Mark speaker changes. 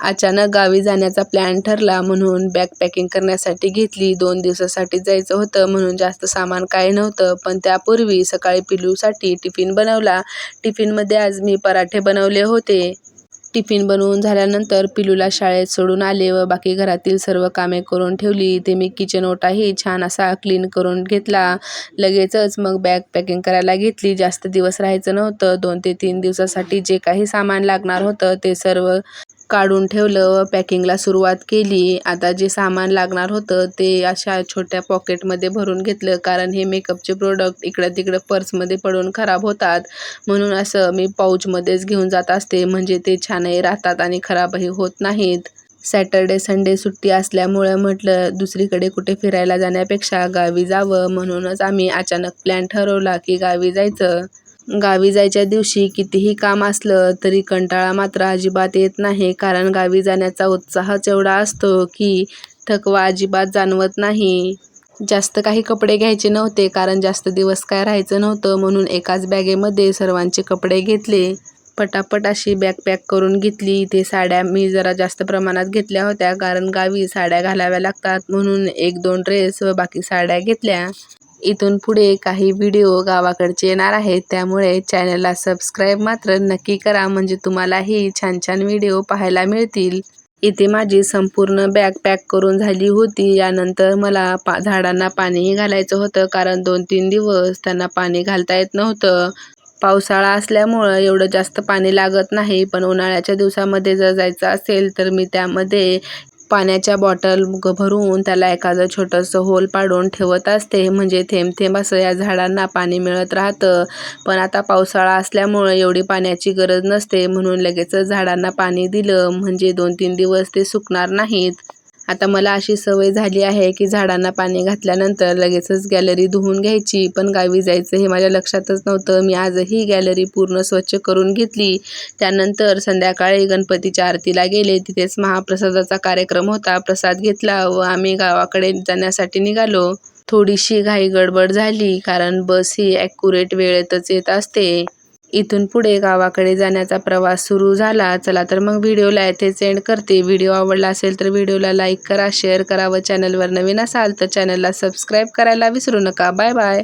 Speaker 1: अचानक गावी जाण्याचा प्लॅन ठरला म्हणून बॅग पॅकिंग करण्यासाठी घेतली. दोन दिवसासाठी जायचं होतं म्हणून जास्त सामान काही नव्हतं. पण त्यापूर्वी सकाळी पिलूसाठी टिफिन बनवला. टिफिनमध्ये आज मी पराठे बनवले होते. टिफिन बनवून झाल्यानंतर पिलूला शाळेत सोडून आले व बाकी घरातील सर्व कामे करून ठेवली. ते मी किचन ओटाही छान असा क्लीन करून घेतला. लगेचच मग बॅग पॅकिंग करायला घेतली. जास्त दिवस राहायचं नव्हतं. दोन ते तीन दिवसासाठी जे काही सामान लागणार होतं ते सर्व काढून ठेवलं व पॅकिंगला सुरुवात केली. आता जे सामान लागणार होतं ते अशा छोट्या पॉकेटमध्ये भरून घेतलं कारण हे मेकअपचे प्रोडक्ट इकडं तिकडं पर्समध्ये पडून खराब होतात. म्हणून असं मी पाऊचमध्येच घेऊन जात असते म्हणजे ते छानही राहतात आणि खराबही होत नाहीत. सॅटर्डे संडे सुट्टी असल्यामुळं म्हटलं दुसरीकडे कुठे फिरायला जाण्यापेक्षा गावी जावं. म्हणूनच आम्ही अचानक प्लॅन ठरवला की गावी जायचं. गावी जायच्या दिवशी कितीही काम असलं तरी कंटाळा मात्र अजिबात येत नाही कारण गावी जाण्याचा उत्साहच एवढा असतो की थकवा अजिबात जाणवत नाही. जास्त काही कपडे घ्यायचे नव्हते कारण जास्त दिवस काय राहायचं नव्हतं म्हणून एकाच बॅगेमध्ये सर्वांचे कपडे घेतले. पटापट अशी बॅग पॅक करून घेतली. इथे साड्या मी जरा जास्त प्रमाणात घेतल्या होत्या कारण गावी साड्या घालाव्या लागतात म्हणून एक दोन ड्रेस व बाकी साड्या घेतल्या. इथून पुढे काही व्हिडिओ गावाकडचे येणार आहेत. त्यामुळे चॅनलला सबस्क्राईब मात्र नक्की करा. म्हणजे तुम्हालाही छान छान व्हिडिओ पाहायला मिळतील. इथे माझी संपूर्ण बॅग पॅक करून झाली होती. यानंतर मला पा झाडांना पाणीही घालायचं होतं. कारण दोन तीन दिवस त्यांना पाणी घालता येत नव्हतं. पावसाळा असल्यामुळं एवढं जास्त पाणी लागत नाही. पण उन्हाळ्याच्या दिवसामध्ये जर जायचं असेल तर मी त्यामध्ये पाण्याच्या बॉटल भरून त्याला एखादं छोटंसं होल पाडून ठेवत असते. म्हणजे थेंब थेंब असं या झाडांना पाणी मिळत राहतं. पण आता पावसाळा असल्यामुळं एवढी पाण्याची गरज नसते. म्हणून लगेचच झाडांना पाणी दिलं. म्हणजे दोन तीन दिवस ते सुकणार नाहीत. आता मला अशी सवय झाली आहे की झाडांना पाणी घातल्यानंतर लगेचच गॅलरी धुवून घ्यायची पण गावी जायचं हे माझ्या लक्षातच नव्हतं. मी आजही गॅलरी पूर्ण स्वच्छ करून घेतली. त्यानंतर संध्याकाळी गणपतीच्या आरतीला गेले. तिथेच महाप्रसादाचा कार्यक्रम होता. प्रसाद घेतला व आम्ही गावाकडे जाण्यासाठी निघालो. थोडीशी घाई गडबड झाली कारण बस ही ॲक्युरेट वेळेतच येत असते. इथून पुढे गावाकडे जाण्याचा प्रवास सुरू झाला. चला तर मग व्हिडिओला येथेच एंड करते. व्हिडिओ आवडला असेल तर व्हिडिओला लाईक करा शेअर करा व चॅनलवर नवीन असाल तर चॅनलला सबस्क्राईब करायला विसरू नका. Bye bye